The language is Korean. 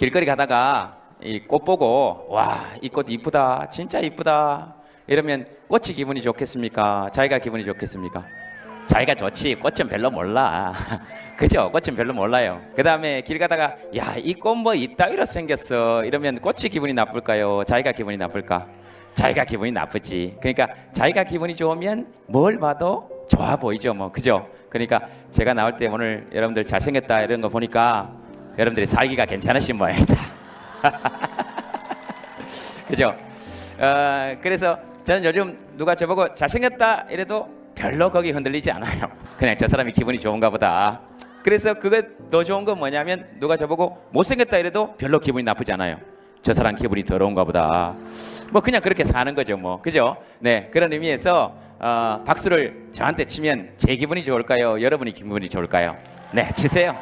길거리 가다가 이 꽃 보고 와 이 꽃 이쁘다 진짜 이쁘다 이러면 꽃이 기분이 좋겠습니까? 자기가 기분이 좋겠습니까? 자기가 좋지 꽃은 별로 몰라 그죠? 꽃은 별로 몰라요 그 다음에 길 가다가 야 이 꽃 뭐 이따위로 생겼어 이러면 꽃이 기분이 나쁠까요? 자기가 기분이 나쁠까? 자기가 기분이 나쁘지 그러니까 자기가 기분이 좋으면 뭘 봐도 좋아 보이죠 뭐 그죠? 그러니까 제가 나올 때 오늘 여러분들 잘생겼다 이런 거 보니까 여러분들이 살기가 괜찮으신 모양이다 그죠? 어, 그래서 저는 요즘 누가 저보고 잘생겼다 이래도 별로 거기 흔들리지 않아요. 그냥 저 사람이 기분이 좋은가 보다. 그래서 그거 더 좋은 건 뭐냐면 누가 저보고 못생겼다 이래도 별로 기분이 나쁘지 않아요. 저 사람 기분이 더러운가 보다. 뭐 그냥 그렇게 사는 거죠, 뭐. 그죠? 네. 그런 의미에서 어, 박수를 저한테 치면 제 기분이 좋을까요? 여러분이 기분이 좋을까요? 네, 치세요.